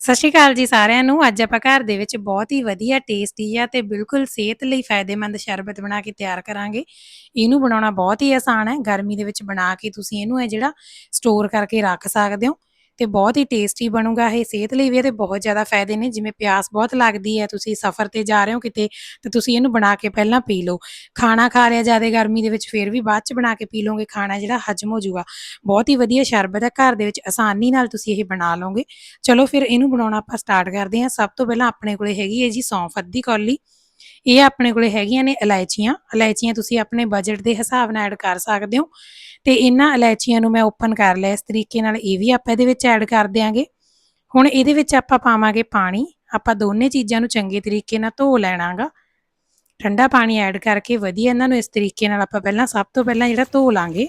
ਸਤਿ ਸ਼੍ਰੀ ਅਕਾਲ ਜੀ ਸਾਰਿਆਂ ਨੂੰ। ਅੱਜ ਆਪਾਂ ਘਰ ਦੇ ਵਿੱਚ ਬਹੁਤ ਹੀ ਵਧੀਆ ਟੇਸਟੀ ਆ ਤੇ ਬਿਲਕੁਲ ਸਿਹਤ ਲਈ ਫਾਇਦੇਮੰਦ ਸ਼ਰਬਤ ਬਣਾ ਕੇ ਤਿਆਰ ਕਰਾਂਗੇ। ਇਹਨੂੰ ਬਣਾਉਣਾ ਬਹੁਤ ਹੀ ਆਸਾਨ ਹੈ। ਗਰਮੀ ਦੇ ਵਿੱਚ ਬਣਾ ਕੇ ਤੁਸੀਂ ਇਹਨੂੰ ਹੈ ਜਿਹੜਾ ਸਟੋਰ ਕਰਕੇ ਰੱਖ ਸਕਦੇ ਹੋ। ਤੇ ਬਹੁਤ ਹੀ ਟੇਸਟੀ ਬਣੂਗਾ, ਇਹ ਸਿਹਤ ਲਈ ਵੀ ਇਹਦੇ ਬਹੁਤ ਜ਼ਿਆਦਾ ਫਾਇਦੇ ਨੇ, ਜਿਵੇਂ ਪਿਆਸ ਬਹੁਤ ਲੱਗਦੀ ਹੈ, ਤੁਸੀਂ ਸਫ਼ਰ ਤੇ ਜਾ ਰਹੇ ਹੋ ਕਿਤੇ, ਤੇ ਤੁਸੀਂ ਇਹਨੂੰ ਬਣਾ ਕੇ ਪਹਿਲਾਂ ਪੀ ਲਓ। ਖਾਣਾ ਖਾ ਲਿਆ ਜ਼ਿਆਦਾ ਗਰਮੀ ਦੇ ਵਿੱਚ, ਫਿਰ ਵੀ ਬਾਅਦ ਚ ਬਣਾ ਕੇ ਪੀ ਲਓਗੇ, ਖਾਣਾ ਜਿਹੜਾ ਹਜਮ ਹੋ ਜਾਊਗਾ। ਬਹੁਤ ਹੀ ਵਧੀਆ ਸ਼ਰਬਤ ਹੈ, ਘਰ ਦੇ ਵਿੱਚ ਆਸਾਨੀ ਨਾਲ ਤੁਸੀਂ ਇਹ ਬਣਾ ਲਓਗੇ। ਚਲੋ ਫਿਰ ਇਹਨੂੰ ਬਣਾਉਣਾ ਆਪਾਂ ਸਟਾਰਟ ਕਰਦੇ ਹਾਂ। ਸਭ ਤੋਂ ਪਹਿਲਾਂ ਆਪਣੇ ਕੋਲੇ ਹੈਗੀ ਹੈ ਜੀ ਸੌਂਫ, ਅੱਧੀ ਕੌਲੀ। ਇਹ ਆਪਣੇ ਕੋਲੇ ਹੈਗੀਆਂ ਨੇ ਇਲਾਇਚੀਆਂ। ਇਲਾਇਚੀਆਂ ਤੁਸੀਂ ਆਪਣੇ ਬਜਟ ਦੇ ਹਿਸਾਬ ਨਾਲ ਐਡ ਕਰ ਸਕਦੇ ਹੋ। ਤੇ ਇਹਨਾਂ ਇਲਾਇਚੀਆਂ ਨੂੰ ਮੈਂ ਓਪਨ ਕਰ ਲਿਆ। ਇਸ ਤਰੀਕੇ ਨਾਲ ਇਹ ਵੀ ਆਪਾਂ ਇਹਦੇ ਵਿੱਚ ਐਡ ਕਰ ਦਿਆਂਗੇ। ਹੁਣ ਇਹਦੇ ਵਿੱਚ ਆਪਾਂ ਪਾਵਾਂਗੇ ਪਾਣੀ। ਆਪਾਂ ਦੋਨੇ ਚੀਜ਼ਾਂ ਨੂੰ ਚੰਗੇ ਤਰੀਕੇ ਨਾਲ ਧੋ ਲੈਣਾਗਾ। ਠੰਡਾ ਪਾਣੀ ਐਡ ਕਰਕੇ ਵਧੀਆ ਇਹਨਾਂ ਨੂੰ ਇਸ ਤਰੀਕੇ ਨਾਲ ਆਪਾਂ ਪਹਿਲਾਂ ਸਭ ਤੋਂ ਪਹਿਲਾਂ ਜਿਹੜਾ ਧੋ ਲਾਂਗੇ।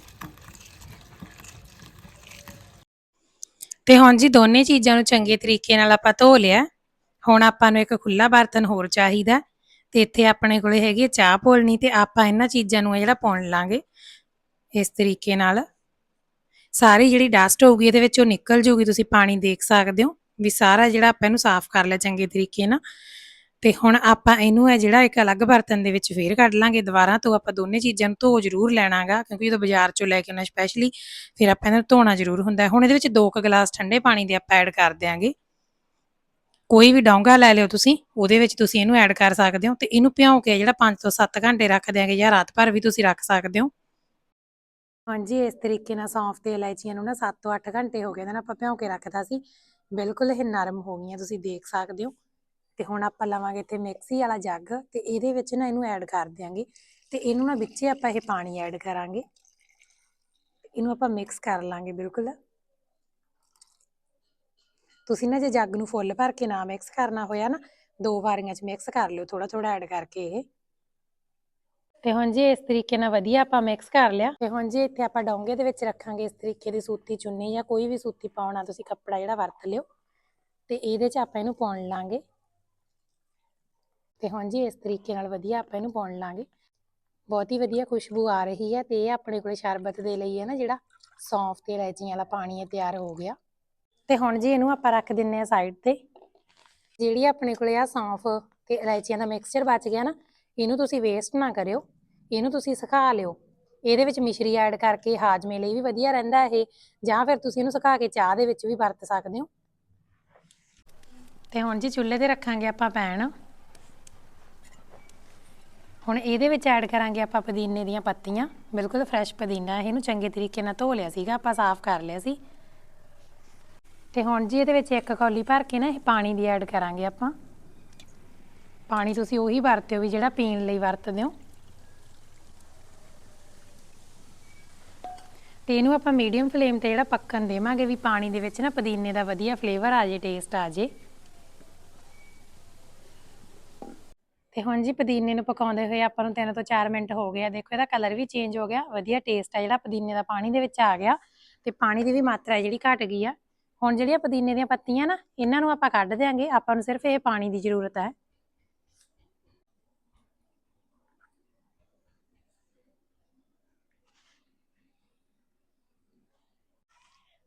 ਤੇ ਹੁਣ ਜੀ ਦੋਨੇ ਚੀਜ਼ਾਂ ਨੂੰ ਚੰਗੇ ਤਰੀਕੇ ਨਾਲ ਆਪਾਂ ਧੋ ਲਿਆ। ਹੁਣ ਆਪਾਂ ਨੂੰ ਇੱਕ ਖੁੱਲਾ ਬਰਤਨ ਹੋਰ ਚਾਹੀਦਾ। ਤੇ ਇੱਥੇ ਆਪਣੇ ਕੋਲੇ ਹੈਗੀ ਹੈ ਚਾਹ ਪੋਲਣੀ ਤੇ ਆਪਾਂ ਇਹਨਾਂ ਚੀਜ਼ਾਂ ਨੂੰ ਆ ਜਿਹੜਾ ਪਾਉਣ ਲਾਂਗੇ ਇਸ ਤਰੀਕੇ ਨਾਲ। ਸਾਰੀ ਜਿਹੜੀ ਡਸਟ ਹੋਊਗੀ ਇਹਦੇ ਵਿੱਚੋਂ ਨਿਕਲ ਜੂਗੀ, ਤੁਸੀਂ ਪਾਣੀ ਦੇਖ ਸਕਦੇ ਹੋ ਵੀ ਸਾਰਾ ਜਿਹੜਾ ਆਪਾਂ ਇਹਨੂੰ ਸਾਫ਼ ਕਰ ਲਿਆ ਚੰਗੇ ਤਰੀਕੇ ਨਾਲ। ਤੇ ਹੁਣ ਆਪਾਂ ਇਹਨੂੰ ਹੈ ਜਿਹੜਾ ਇੱਕ ਅਲੱਗ ਬਰਤਨ ਦੇ ਵਿੱਚ ਫੇਰ ਕੱਢ ਲਾਂਗੇ ਦੁਬਾਰਾ ਤੋਂ, ਆਪਾਂ ਦੋਨੇ ਚੀਜ਼ਾਂ ਨੂੰ ਧੋ ਜ਼ਰੂਰ ਲੈਣਾਗਾ ਕਿਉਂਕਿ ਜਦੋਂ ਬਾਜ਼ਾਰ ਚੋਂ ਲੈ ਕੇ ਆਉਣਾ ਸਪੈਸ਼ਲੀ ਫਿਰ ਆਪਾਂ ਇਹਨਾਂ ਨੂੰ ਧੋਣਾ ਜ਼ਰੂਰ ਹੁੰਦਾ। ਹੁਣ ਇਹਦੇ ਵਿੱਚ 2 ਕੁ ਗਲਾਸ ਠੰਡੇ ਪਾਣੀ ਦੇ ਆਪਾਂ ਐਡ ਕਰ ਦਿਆਂਗੇ। ਕੋਈ ਵੀ ਡੋਂਗਾ ਲੈ ਲਿਓ ਤੁਸੀਂ, ਉਹਦੇ ਵਿੱਚ ਤੁਸੀਂ ਇਹਨੂੰ ਐਡ ਕਰ ਸਕਦੇ ਹੋ ਤੇ ਇਹਨੂੰ ਭਿਉਂ ਕੇ ਜਿਹੜਾ 5 ਤੋਂ 7 ਘੰਟੇ ਰੱਖ ਦਿਆਂਗੇ ਜਾਂ ਰਾਤ ਭਰ ਵੀ ਤੁਸੀਂ ਰੱਖ ਸਕਦੇ ਹੋ। ਹਾਂਜੀ, ਇਸ ਤਰੀਕੇ ਨਾਲ ਸੌਂਫ ਤੇ ਇਲਾਇਚੀਆਂ ਨੂੰ ਨਾ 7 ਤੋਂ 8 ਘੰਟੇ ਹੋ ਗਏ ਇਹਨਾਂ ਨਾ ਆਪਾਂ ਭਿਉਂ ਕੇ ਰੱਖਦਾ ਸੀ, ਬਿਲਕੁਲ ਇਹ ਨਰਮ ਹੋ ਗਈਆਂ, ਤੁਸੀਂ ਦੇਖ ਸਕਦੇ ਹੋ। ਤੇ ਹੁਣ ਆਪਾਂ ਲਵਾਂਗੇ ਇੱਥੇ ਮਿਕਸੀ ਵਾਲਾ ਜੱਗ ਤੇ ਇਹਦੇ ਵਿੱਚ ਨਾ ਇਹਨੂੰ ਐਡ ਕਰ ਦਿਆਂਗੇ ਤੇ ਇਹਨੂੰ ਨਾ ਵਿੱਚੇ ਆਪਾਂ ਇਹ ਪਾਣੀ ਐਡ ਕਰਾਂਗੇ। ਇਹਨੂੰ ਆਪਾਂ ਮਿਕਸ ਕਰ ਲਾਂਗੇ ਬਿਲਕੁਲ। ਤੁਸੀਂ ਨਾ ਜੇ ਜੱਗ ਨੂੰ ਫੁੱਲ ਭਰ ਕੇ ਨਾ ਮਿਕਸ ਕਰਨਾ ਹੋਇਆ ਨਾ, ਦੋ ਵਾਰੀਆਂ 'ਚ ਮਿਕਸ ਕਰ ਲਿਓ ਥੋੜਾ ਥੋੜਾ ਐਡ ਕਰਕੇ ਇਹ। ਤੇ ਹੁਣ ਜੀ ਇਸ ਤਰੀਕੇ ਨਾਲ ਵਧੀਆ ਆਪਾਂ ਮਿਕਸ ਕਰ ਲਿਆ, ਤੇ ਹੁਣ ਜੀ ਇੱਥੇ ਆਪਾਂ ਡੋਂਗੇ ਦੇ ਵਿੱਚ ਰੱਖਾਂਗੇ ਇਸ ਤਰੀਕੇ ਦੀ ਸੂਤੀ ਚੁੰਨੀ ਜਾਂ ਕੋਈ ਵੀ ਸੂਤੀ ਪਾਉਣਾ ਤੁਸੀਂ ਕੱਪੜਾ ਜਿਹੜਾ ਵਰਤ ਲਿਓ, ਤੇ ਇਹਦੇ 'ਚ ਆਪਾਂ ਇਹਨੂੰ ਪਾਉਣ ਲਾਂਗੇ। ਤੇ ਹੁਣ ਜੀ ਇਸ ਤਰੀਕੇ ਨਾਲ ਵਧੀਆ ਆਪਾਂ ਇਹਨੂੰ ਪਾਉਣ ਲਾਂਗੇ। ਬਹੁਤ ਹੀ ਵਧੀਆ ਖੁਸ਼ਬੂ ਆ ਰਹੀ ਹੈ ਤੇ ਇਹ ਆਪਣੇ ਕੋਲੇ ਸ਼ਰਬਤ ਦੇ ਲਈ ਹੈ ਨਾ ਜਿਹੜਾ ਸੌਂਫ ਤੇ ਇਲਾਇਚੀਆਂ ਵਾਲਾ ਪਾਣੀ ਹੈ ਤਿਆਰ ਹੋ ਗਿਆ। ਤੇ ਹੁਣ ਜੀ ਇਹਨੂੰ ਆਪਾਂ ਰੱਖ ਦਿੰਨੇ ਆ ਸਾਈਡ ਤੇ। ਜਿਹੜੀ ਆਪਣੇ ਕੋਲੇ ਆ ਸੌਂਫ ਤੇ ਇਲਾਇਚੀਆਂ ਦਾ ਮਿਕਸਚਰ ਬਚ ਗਿਆ ਨਾ, ਇਹਨੂੰ ਤੁਸੀਂ ਵੇਸਟ ਨਾ ਕਰਿਓ। ਇਹਨੂੰ ਤੁਸੀਂ ਸੁਕਾ ਲਿਓ। ਇਹਦੇ ਵਿੱਚ ਮਿਸ਼ਰੀ ਐਡ ਕਰਕੇ ਹਾਜਮੇ ਲਈ ਵੀ ਵਧੀਆ ਰਹਿੰਦਾ ਇਹ। ਜਾਂ ਫਿਰ ਤੁਸੀਂ ਇਹਨੂੰ ਸੁਕਾ ਕੇ ਚਾਹ ਦੇ ਵਿੱਚ ਵੀ ਵਰਤ ਸਕਦੇ ਹੋ। ਤੇ ਹੁਣ ਜੀ ਚੁੱਲ੍ਹੇ ਤੇ ਰੱਖਾਂਗੇ ਆਪਾਂ ਪੈਣ। ਹੁਣ ਇਹਦੇ ਵਿੱਚ ਐਡ ਕਰਾਂਗੇ ਆਪਾਂ ਪੁਦੀਨੇ ਦੀਆਂ ਪੱਤੀਆਂ। ਬਿਲਕੁਲ ਫਰੈਸ਼ ਪੁਦੀਨਾ। ਇਹਨੂੰ ਚੰਗੇ ਤਰੀਕੇ ਨਾਲ ਧੋ ਲਿਆ ਸੀਗਾ। ਆਪਾਂ ਸਾਫ਼ ਕਰ ਲਿਆ ਸੀ। ਤੇ ਹੁਣ ਜੀ ਇਹਦੇ ਵਿੱਚ ਇੱਕ ਕੌਲੀ ਭਰ ਕੇ ਨਾ ਇਹ ਪਾਣੀ ਦੀ ਐਡ ਕਰਾਂਗੇ ਆਪਾਂ। ਪਾਣੀ ਤੁਸੀਂ ਉਹੀ ਵਰਤਿਓ ਵੀ ਜਿਹੜਾ ਪੀਣ ਲਈ ਵਰਤਦੇ ਹੋ। ਤੇ ਇਹਨੂੰ ਆਪਾਂ ਮੀਡੀਅਮ ਫਲੇਮ ਤੇ ਜਿਹੜਾ ਪੱਕਣ ਦੇਵਾਂਗੇ ਵੀ ਪਾਣੀ ਦੇ ਵਿੱਚ ਨਾ ਪੁਦੀਨੇ ਦਾ ਵਧੀਆ ਫਲੇਵਰ ਆ ਜੇ, ਟੇਸਟ ਆ ਜੇ। ਤੇ ਹੁਣ ਜੀ ਪੁਦੀਨੇ ਨੂੰ ਪਕਾਉਂਦੇ ਹੋਏ ਆਪਾਂ ਨੂੰ 3 ਤੋਂ 4 ਮਿੰਟ ਹੋ ਗਏ ਆ। ਦੇਖੋ ਇਹਦਾ ਕਲਰ ਵੀ ਚੇਂਜ ਹੋ ਗਿਆ, ਵਧੀਆ ਟੇਸਟ ਆ ਜਿਹੜਾ ਪੁਦੀਨੇ ਦਾ ਪਾਣੀ ਦੇ ਵਿੱਚ ਆ ਗਿਆ। ਤੇ ਪਾਣੀ ਦੀ ਵੀ ਮਾਤਰਾ ਜਿਹੜੀ ਘਟ ਗਈ ਆ। ਹੁਣ ਜਿਹੜੀਆਂ ਪੁਦੀਨੇ ਦੀਆਂ ਪੱਤੀਆਂ ਨਾ, ਇਹਨਾਂ ਨੂੰ ਆਪਾਂ ਕੱਢ ਦਿਆਂਗੇ, ਆਪਾਂ ਨੂੰ ਸਿਰਫ ਇਹ ਪਾਣੀ ਦੀ ਜ਼ਰੂਰਤ ਹੈ।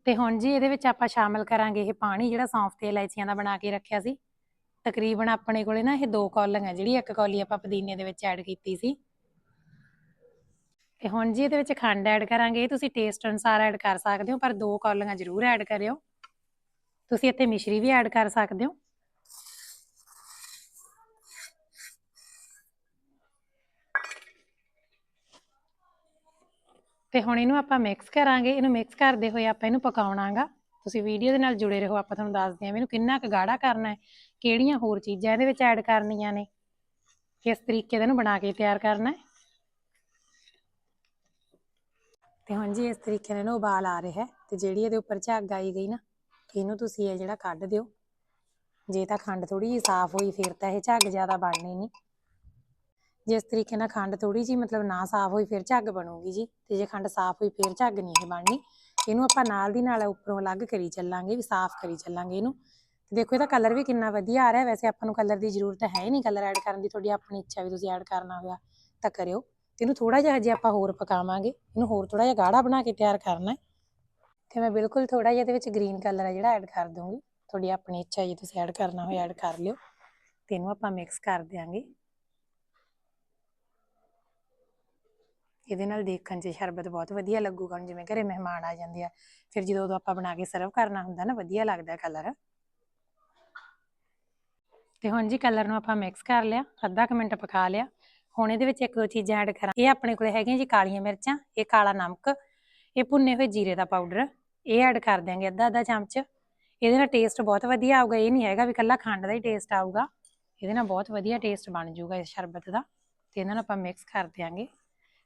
ਤੇ ਹੁਣ ਜੀ ਇਹਦੇ ਵਿੱਚ ਆਪਾਂ ਸ਼ਾਮਿਲ ਕਰਾਂਗੇ ਇਹ ਪਾਣੀ, ਜਿਹੜਾ ਸੌਂਫ ਤੇ ਇਲਾਇਚੀਆਂ ਦਾ ਬਣਾ ਕੇ ਰੱਖਿਆ ਸੀ। ਤਕਰੀਬਨ ਆਪਣੇ ਕੋਲੇ ਨਾ ਇਹ ਦੋ ਕੌਲੀਆਂ ਜਿਹੜੀ ਇੱਕ ਕੌਲੀ ਆਪਾਂ ਪੁਦੀਨੇ ਦੇ ਵਿੱਚ ਐਡ ਕੀਤੀ ਸੀ। ਤੇ ਹੁਣ ਜੀ ਇਹਦੇ ਵਿੱਚ ਖੰਡ ਐਡ ਕਰਾਂਗੇ ਇਹ ਤੁਸੀਂ ਟੇਸਟ ਅਨੁਸਾਰ ਐਡ ਕਰ ਸਕਦੇ ਹੋ, ਪਰ ਦੋ ਕੌਲੀਆਂ ਜ਼ਰੂਰ ਐਡ ਕਰਿਓ। ਤੁਸੀਂ ਇੱਥੇ ਮਿਸ਼ਰੀ ਵੀ ਐਡ ਕਰ ਸਕਦੇ ਹੋ। ਤੇ ਹੁਣ ਇਹਨੂੰ ਆਪਾਂ ਮਿਕਸ ਕਰਾਂਗੇ। ਇਹਨੂੰ ਮਿਕਸ ਕਰਦੇ ਹੋਏ ਆਪਾਂ ਇਹਨੂੰ ਪਕਾਉਣਾਗਾ। ਤੁਸੀਂ ਵੀਡੀਓ ਦੇ ਨਾਲ ਜੁੜੇ ਰਹੋ, ਆਪਾਂ ਤੁਹਾਨੂੰ ਦੱਸਦੇ ਹਾਂ ਇਹਨੂੰ ਕਿੰਨਾ ਕੁ ਗਾੜਾ ਕਰਨਾ ਹੈ, ਕਿਹੜੀਆਂ ਹੋਰ ਚੀਜ਼ਾਂ ਇਹਦੇ ਵਿੱਚ ਐਡ ਕਰਨੀਆਂ ਨੇ, ਕਿਸ ਤਰੀਕੇ ਦਾ ਇਹਨੂੰ ਬਣਾ ਕੇ ਤਿਆਰ ਕਰਨਾ ਹੈ। ਤੇ ਹੁਣ ਜੀ ਇਸ ਤਰੀਕੇ ਨਾਲ ਇਹਨੂੰ ਉਬਾਲ ਆ ਰਿਹਾ ਤੇ ਜਿਹੜੀ ਇਹਦੇ ਉੱਪਰ ਝੱਗ ਆਈ ਗਈ ਨਾ ਇਹਨੂੰ ਤੁਸੀਂ ਇਹ ਜਿਹੜਾ ਕੱਢ ਦਿਓ। ਜੇ ਤਾਂ ਖੰਡ ਥੋੜੀ ਜਿਹੀ ਸਾਫ਼ ਹੋਈ, ਫਿਰ ਤਾਂ ਇਹ ਝੱਗ ਜ਼ਿਆਦਾ ਬਣਨੀ ਨਹੀਂ। ਜਿਸ ਤਰੀਕੇ ਨਾਲ ਖੰਡ ਥੋੜੀ ਜਿਹੀ ਮਤਲਬ ਨਾ ਸਾਫ਼ ਹੋਈ, ਫਿਰ ਝੱਗ ਬਣੂਗੀ ਜੀ। ਤੇ ਜੇ ਖੰਡ ਸਾਫ਼ ਹੋਈ, ਫਿਰ ਝੱਗ ਨਹੀਂ ਇਹ ਬਣਨੀ। ਇਹਨੂੰ ਆਪਾਂ ਨਾਲ ਦੀ ਨਾਲ ਉੱਪਰੋਂ ਅਲੱਗ ਕਰੀ ਚੱਲਾਂਗੇ, ਵੀ ਸਾਫ਼ ਕਰੀ ਚੱਲਾਂਗੇ ਇਹਨੂੰ। ਤੇ ਦੇਖੋ, ਇਹਦਾ ਕਲਰ ਵੀ ਕਿੰਨਾ ਵਧੀਆ ਆ ਰਿਹਾ। ਵੈਸੇ ਆਪਾਂ ਨੂੰ ਕਲਰ ਦੀ ਜ਼ਰੂਰਤ ਹੈ ਹੀ ਨਹੀਂ। ਕਲਰ ਐਡ ਕਰਨ ਦੀ ਤੁਹਾਡੀ ਆਪਣੀ ਇੱਛਾ ਵੀ ਤੁਸੀਂ ਐਡ ਕਰਨਾ ਹੋਇਆ ਤਾਂ ਕਰਿਓ। ਤੇ ਇਹਨੂੰ ਥੋੜਾ ਜਿਹਾ ਜੇ ਆਪਾਂ ਹੋਰ ਪਕਾਵਾਂਗੇ, ਇਹਨੂੰ ਹੋਰ ਥੋੜਾ ਜਿਹਾ ਗਾੜਾ ਬਣਾ ਕੇ ਤਿਆਰ ਕਰਨਾ ਹੈ। ਤੇ ਮੈਂ ਬਿਲਕੁਲ ਥੋੜਾ ਜਿਹਾ ਇਹਦੇ ਵਿੱਚ ਗ੍ਰੀਨ ਕਲਰ ਆ ਜਿਹੜਾ ਐਡ ਕਰ ਦੂੰਗੀ ਤੁਹਾਡੀ ਆਪਣੀ ਇੱਛਾ ਜੇ ਤੁਸੀਂ ਐਡ ਕਰਨਾ ਹੋਏ ਐਡ ਕਰ ਲਿਓ ਤੇ ਇਹਨੂੰ ਆਪਾਂ ਮਿਕਸ ਕਰ ਦਿਆਂਗੇ। ਇਹਦੇ ਨਾਲ ਦੇਖਣ 'ਚ ਸ਼ਰਬਤ ਬਹੁਤ ਵਧੀਆ ਲੱਗੂਗਾ। ਜਿਵੇਂ ਘਰੇ ਮਹਿਮਾਨ ਆ ਜਾਂਦੇ ਆ, ਫਿਰ ਜਦੋਂ ਉਦੋਂ ਆਪਾਂ ਬਣਾ ਕੇ ਸਰਵ ਕਰਨਾ ਹੁੰਦਾ ਨਾ, ਵਧੀਆ ਲੱਗਦਾ ਕਲਰ ਤੇ ਹੁਣ ਜੀ ਕਲਰ ਨੂੰ ਆਪਾਂ ਮਿਕਸ ਕਰ ਲਿਆ, ਅੱਧਾ ਕੁ ਮਿੰਟ ਪਕਾ ਲਿਆ। ਹੁਣ ਇਹਦੇ ਵਿੱਚ ਇੱਕ ਦੋ ਚੀਜ਼ਾਂ ਐਡ ਕਰਾਂ। ਇਹ ਆਪਣੇ ਕੋਲੇ ਹੈਗੀਆਂ ਜੀ ਕਾਲੀਆਂ ਮਿਰਚਾਂ, ਇਹ ਕਾਲਾ ਨਮਕ, ਇਹ ਭੁੰਨੇ ਹੋਏ ਜੀਰੇ ਦਾ ਪਾਊਡਰ ਇਹ ਐਡ ਕਰ ਦਿਆਂਗੇ ਅੱਧਾ ਅੱਧਾ ਚਮਚ। ਇਹਦੇ ਨਾਲ ਟੇਸਟ ਬਹੁਤ ਵਧੀਆ ਆਊਗਾ। ਇਹ ਨਹੀਂ ਹੈਗਾ ਵੀ ਕੱਲਾ ਖੰਡ ਦਾ ਹੀ ਟੇਸਟ ਆਊਗਾ। ਇਹਦੇ ਨਾਲ ਬਹੁਤ ਵਧੀਆ ਟੇਸਟ ਬਣ ਜਾਊਗਾ ਇਸ ਸ਼ਰਬਤ ਦਾ। ਤੇ ਇਹਨਾਂ ਨੂੰ ਆਪਾਂ ਮਿਕਸ ਕਰ ਦਿਆਂਗੇ।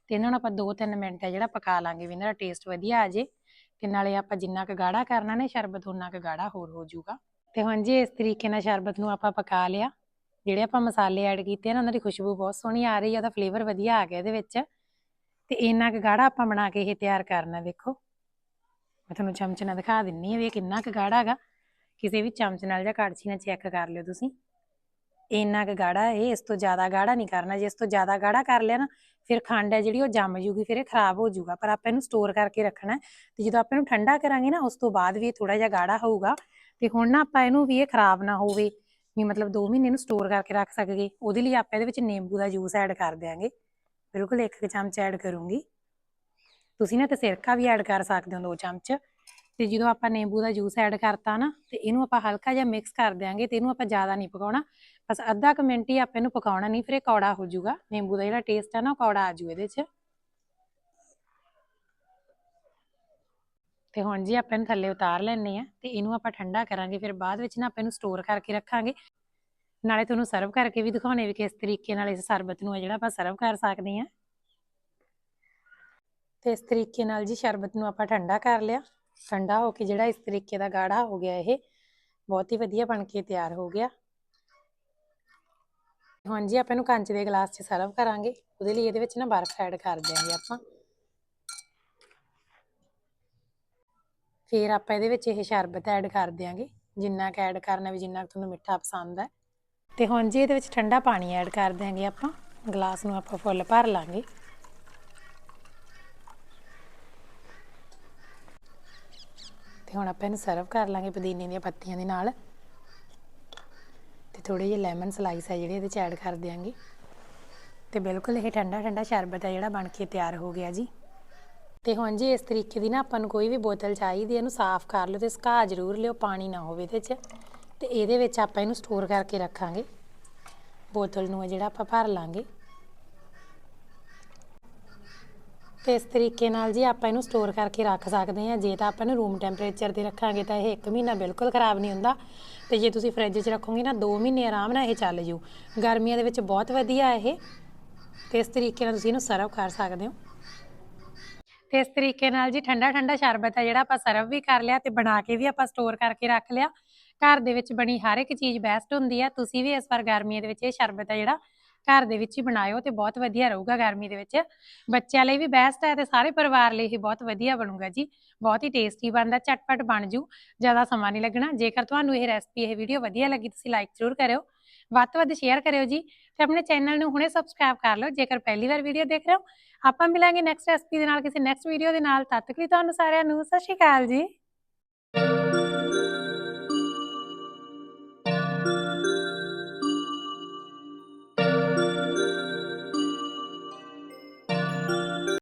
ਤੇ ਇਹਨਾਂ ਨੂੰ ਆਪਾਂ 2-3 ਮਿੰਟ ਹੈ ਜਿਹੜਾ ਪਕਾ ਲਾਂਗੇ ਵੀ ਇਹਨਾਂ ਦਾ ਟੇਸਟ ਵਧੀਆ ਆ ਜੇ। ਤੇ ਨਾਲੇ ਆਪਾਂ ਜਿੰਨਾ ਕੁ ਗਾੜਾ ਕਰਨਾ ਨੇ ਸ਼ਰਬਤ ਉਹਨਾਂ ਕੁ ਗਾੜਾ ਹੋਰ ਹੋ ਜਾਊਗਾ। ਤੇ ਹੁਣ ਜੀ ਇਸ ਤਰੀਕੇ ਨਾਲ ਸ਼ਰਬਤ ਨੂੰ ਆਪਾਂ ਪਕਾ ਲਿਆ। ਜਿਹੜੇ ਆਪਾਂ ਮਸਾਲੇ ਐਡ ਕੀਤੇ ਨਾ, ਉਹਨਾਂ ਦੀ ਖੁਸ਼ਬੂ ਬਹੁਤ ਸੋਹਣੀ ਆ ਰਹੀ ਹੈ ਉਹਦਾ ਫਲੇਵਰ ਵਧੀਆ ਆ ਗਿਆ ਇਹਦੇ ਵਿੱਚ। ਤੇ ਇੰਨਾ ਕੁ ਗਾੜਾ ਆਪਾਂ ਬਣਾ ਕੇ ਇਹ ਤਿਆਰ ਕਰਨਾ ਦੇਖੋ ਮੈਂ ਤੁਹਾਨੂੰ ਚਮਚ ਨਾਲ ਦਿਖਾ ਦਿੰਨੀ ਆ ਵੀ ਇਹ ਕਿੰਨਾ ਕੁ ਗਾੜਾ ਹੈਗਾ। ਕਿਸੇ ਵੀ ਚਮਚ ਨਾਲ ਜਾਂ ਕੜਛੀ ਨਾਲ ਚੈੱਕ ਕਰ ਲਿਓ ਤੁਸੀਂ। ਇੰਨਾ ਕੁ ਗਾੜਾ ਇਹ ਇਸ ਤੋਂ ਜ਼ਿਆਦਾ ਗਾੜਾ ਨਹੀਂ ਕਰਨਾ। ਜੇ ਇਸ ਤੋਂ ਜ਼ਿਆਦਾ ਗਾੜਾ ਕਰ ਲਿਆ ਨਾ, ਫਿਰ ਖੰਡ ਹੈ ਜਿਹੜੀ ਉਹ ਜੰਮ ਜੂਗੀ, ਫਿਰ ਇਹ ਖਰਾਬ ਹੋ ਜਾਊਗਾ ਪਰ ਆਪਾਂ ਇਹਨੂੰ ਸਟੋਰ ਕਰਕੇ ਰੱਖਣਾ ਹੈ ਤੇ ਜਦੋਂ ਆਪਾਂ ਇਹਨੂੰ ਠੰਡਾ ਕਰਾਂਗੇ ਨਾ, ਉਸ ਤੋਂ ਬਾਅਦ ਵੀ ਇਹ ਥੋੜਾ ਜਿਹਾ ਗਾੜਾ ਹੋਊਗਾ। ਤੇ ਹੁਣ ਨਾ ਆਪਾਂ ਇਹਨੂੰ ਵੀ ਇਹ ਖਰਾਬ ਨਾ ਹੋਵੇ, ਵੀ ਮਤਲਬ 2 ਮਹੀਨੇ ਨੂੰ ਸਟੋਰ ਕਰਕੇ ਰੱਖ ਸਕਗੇ ਉਹਦੇ ਲਈ ਆਪਾਂ ਇਹਦੇ ਵਿੱਚ ਨਿੰਬੂ ਦਾ ਜੂਸ ਐਡ ਕਰ ਦਿਆਂਗੇ। ਬਿਲਕੁਲ ਇੱਕ ਕੁ ਚਮਚ ਐਡ ਕਰੂੰਗੀ। ਤੁਸੀਂ ਨਾ ਤੇ ਸਿਰਕਾ ਵੀ ਐਡ ਕਰ ਸਕਦੇ ਹੋ ਦੋ ਚਮਚ। ਤੇ ਜਦੋਂ ਆਪਾਂ ਨਿੰਬੂ ਦਾ ਜੂਸ ਐਡ ਕਰਤਾ ਨਾ, ਤੇ ਇਹਨੂੰ ਆਪਾਂ ਹਲਕਾ ਜਿਹਾ ਮਿਕਸ ਕਰ ਦਿਆਂਗੇ ਤੇ ਇਹਨੂੰ ਆਪਾਂ ਜ਼ਿਆਦਾ ਨਹੀਂ ਪਕਾਉਣਾ। ਬਸ ਅੱਧਾ ਕੁ ਮਿੰਟ ਹੀ ਆਪਾਂ ਇਹਨੂੰ ਪਕਾਉਣਾ ਨਹੀਂ, ਫਿਰ ਇਹ ਕੌੜਾ ਹੋ ਜਾਊਗਾ। ਨਿੰਬੂ ਦਾ ਜਿਹੜਾ ਟੇਸਟ ਆ ਨਾ ਕੌੜਾ ਆ ਜੂ ਇਹਦੇ 'ਚ। ਤੇ ਹੁਣ ਜੀ ਆਪਾਂ ਇਹਨੂੰ ਥੱਲੇ ਉਤਾਰ ਲੈਣੇ ਆ ਤੇ ਇਹਨੂੰ ਆਪਾਂ ਠੰਡਾ ਕਰਾਂਗੇ, ਫਿਰ ਬਾਅਦ ਵਿੱਚ ਨਾ ਆਪਾਂ ਇਹਨੂੰ ਸਟੋਰ ਕਰਕੇ ਰੱਖਾਂਗੇ। ਨਾਲੇ ਤੁਹਾਨੂੰ ਸਰਵ ਕਰਕੇ ਵੀ ਦਿਖਾਉਣੇ ਵੀ ਕਿਸ ਤਰੀਕੇ ਨਾਲ ਇਸ ਸ਼ਰਬਤ ਨੂੰ ਜਿਹੜਾ ਆਪਾਂ ਸਰਵ ਕਰ ਸਕਦੇ ਆ ਤੇ ਇਸ ਤਰੀਕੇ ਨਾਲ ਜੀ ਸ਼ਰਬਤ ਨੂੰ ਆਪਾਂ ਠੰਡਾ ਕਰ ਲਿਆ। ਠੰਡਾ ਹੋ ਕੇ ਜਿਹੜਾ ਇਸ ਤਰੀਕੇ ਦਾ ਗਾੜਾ ਹੋ ਗਿਆ ਇਹ, ਬਹੁਤ ਹੀ ਵਧੀਆ ਬਣ ਕੇ ਤਿਆਰ ਹੋ ਗਿਆ। ਹੁਣ ਜੀ ਆਪਾਂ ਇਹਨੂੰ ਕੰਚ ਦੇ ਗਲਾਸ 'ਚ ਸਰਵ ਕਰਾਂਗੇ। ਉਹਦੇ ਲਈ ਇਹਦੇ ਵਿੱਚ ਨਾ ਬਰਫ਼ ਐਡ ਕਰ ਦਿਆਂਗੇ ਆਪਾਂ। ਫਿਰ ਆਪਾਂ ਇਹਦੇ ਵਿੱਚ ਇਹ ਸ਼ਰਬਤ ਐਡ ਕਰ ਦਿਆਂਗੇ। ਜਿੰਨਾ ਕੁ ਐਡ ਕਰਨਾ ਵੀ ਜਿੰਨਾ ਕੁ ਤੁਹਾਨੂੰ ਮਿੱਠਾ ਪਸੰਦ ਹੈ। ਤੇ ਹੁਣ ਜੀ ਇਹਦੇ ਵਿੱਚ ਠੰਡਾ ਪਾਣੀ ਐਡ ਕਰ ਦਿਆਂਗੇ ਆਪਾਂ। ਗਲਾਸ ਨੂੰ ਆਪਾਂ ਫੁੱਲ ਭਰ ਲਾਂਗੇ। ਤੇ ਹੁਣ ਆਪਾਂ ਇਹਨੂੰ ਸਰਵ ਕਰ ਲਾਂਗੇ ਪੁਦੀਨੇ ਦੀਆਂ ਪੱਤੀਆਂ ਦੇ ਨਾਲ। ਤੇ ਥੋੜੇ ਜਿਹੇ ਲੈਮਨ ਸਲਾਈਸ ਹੈ ਜਿਹੜੇ ਇਹਦੇ ਚ ਐਡ ਕਰ ਦਿਆਂਗੇ। ਤੇ ਬਿਲਕੁਲ ਇਹ ਠੰਡਾ ਠੰਡਾ ਸ਼ਰਬਤ ਹੈ ਜਿਹੜਾ ਬਣ ਕੇ ਤਿਆਰ ਹੋ ਗਿਆ ਜੀ। ਤੇ ਹੁਣ ਜੀ ਇਸ ਤਰੀਕੇ ਦੀ ਨਾ ਆਪਾਂ ਨੂੰ ਕੋਈ ਵੀ ਬੋਤਲ ਚਾਹੀਦੀ ਹੈ ਇਹਨੂੰ ਸਾਫ਼ ਕਰ ਲਿਓ ਤੇ ਸੁਕਾ ਜ਼ਰੂਰ ਲਿਓ, ਪਾਣੀ ਨਾ ਹੋਵੇ ਇਹਦੇ 'ਚ। ਤੇ ਇਹਦੇ ਵਿੱਚ ਆਪਾਂ ਇਹਨੂੰ ਸਟੋਰ ਕਰਕੇ ਰੱਖਾਂਗੇ। ਬੋਤਲ ਨੂੰ ਹੈ ਜਿਹੜਾ ਆਪਾਂ ਭਰ ਲਾਂਗੇ। ਤੇ ਇਸ ਤਰੀਕੇ ਨਾਲ ਜੀ ਆਪਾਂ ਇਹਨੂੰ ਸਟੋਰ ਕਰਕੇ ਰੱਖ ਸਕਦੇ ਹਾਂ, ਜੇ ਤਾਂ ਆਪਾਂ ਇਹਨੂੰ ਰੂਮ ਟੈਂਪਰੇਚਰ ਤੇ ਰੱਖਾਂਗੇ ਤਾਂ ਇਹ 1 ਮਹੀਨਾ ਬਿਲਕੁਲ ਖਰਾਬ ਨਹੀਂ ਹੁੰਦਾ। ਤੇ ਜੇ ਤੁਸੀਂ ਫ੍ਰਿਜ 'ਚ ਰੱਖੋਗੇ ਨਾ 2 ਮਹੀਨੇ ਆਰਾਮ ਨਾਲ ਇਹ ਚੱਲ ਜੂ। ਗਰਮੀਆਂ ਦੇ ਵਿੱਚ ਬਹੁਤ ਵਧੀਆ ਇਹ। ਤੇ ਇਸ ਤਰੀਕੇ ਨਾਲ ਤੁਸੀਂ ਇਹਨੂੰ ਸਰਵ ਕਰ ਸਕਦੇ ਹੋ। ਤੇ ਇਸ ਤਰੀਕੇ ਨਾਲ ਜੀ ਠੰਡਾ ਠੰਡਾ ਸ਼ਰਬਤ ਹੈ ਜਿਹੜਾ ਆਪਾਂ ਸਰਵ ਵੀ ਕਰ ਲਿਆ ਤੇ ਬਣਾ ਕੇ ਵੀ ਆਪਾਂ ਸਟੋਰ ਕਰਕੇ ਰੱਖ ਲਿਆ। ਘਰ ਦੇ ਵਿੱਚ ਬਣੀ ਹਰ ਇੱਕ ਚੀਜ਼ ਬੈਸਟ ਹੁੰਦੀ ਹੈ ਤੁਸੀਂ ਵੀ ਇਸ ਵਾਰ ਗਰਮੀਆਂ ਦੇ ਵਿੱਚ ਇਹ ਸ਼ਰਬਤ ਹੈ ਜਿਹੜਾ ਘਰ ਦੇ ਵਿੱਚ ਹੀ ਬਣਾਇਓ ਤੇ ਬਹੁਤ ਵਧੀਆ ਰਹੂਗਾ ਗਰਮੀ ਦੇ ਵਿੱਚ। ਬੱਚਿਆਂ ਲਈ ਵੀ ਬੈਸਟ ਹੈ ਤੇ ਸਾਰੇ ਪਰਿਵਾਰ ਲਈ ਇਹ ਬਹੁਤ ਵਧੀਆ ਬਣੂਗਾ ਜੀ। ਬਹੁਤ ਹੀ ਟੇਸਟੀ ਬਣਦਾ, ਝਟਪਟ ਬਣ ਜੂ, ਜ਼ਿਆਦਾ ਸਮਾਂ ਨਹੀਂ ਲੱਗਣਾ। ਜੇਕਰ ਤੁਹਾਨੂੰ ਇਹ ਰੈਸਪੀ ਇਹ ਵੀਡੀਓ ਵਧੀਆ ਲੱਗੀ, ਤੁਸੀਂ ਲਾਈਕ ਜ਼ਰੂਰ ਕਰਿਓ। ਵੱਧ ਤੋਂ ਵੱਧ ਸ਼ੇਅਰ ਕਰਿਓ ਜੀ ਤੇ ਆਪਣੇ ਚੈਨਲ ਨੂੰ ਹੁਣੇ ਸਬਸਕ੍ਰਾਈਬ ਕਰ ਲਓ। ਜੇਕਰ ਪਹਿਲੀ ਵਾਰ ਵੀਡੀਓ ਦੇਖ ਰਹੇ ਹੋ, ਆਪਾਂ ਮਿਲਾਂਗੇ ਨੈਕਸਟ ਰੈਸਪੀ ਦੇ ਨਾਲ, ਕਿਸੇ ਨੈਕਸਟ ਵੀਡੀਓ ਦੇ ਨਾਲ। ਤਦ ਤੱਕ ਲਈ ਤੁਹਾਨੂੰ ਸਾਰਿਆਂ ਨੂੰ ਸਤਿ ਸ਼੍ਰੀ ਅਕਾਲ ਜੀ।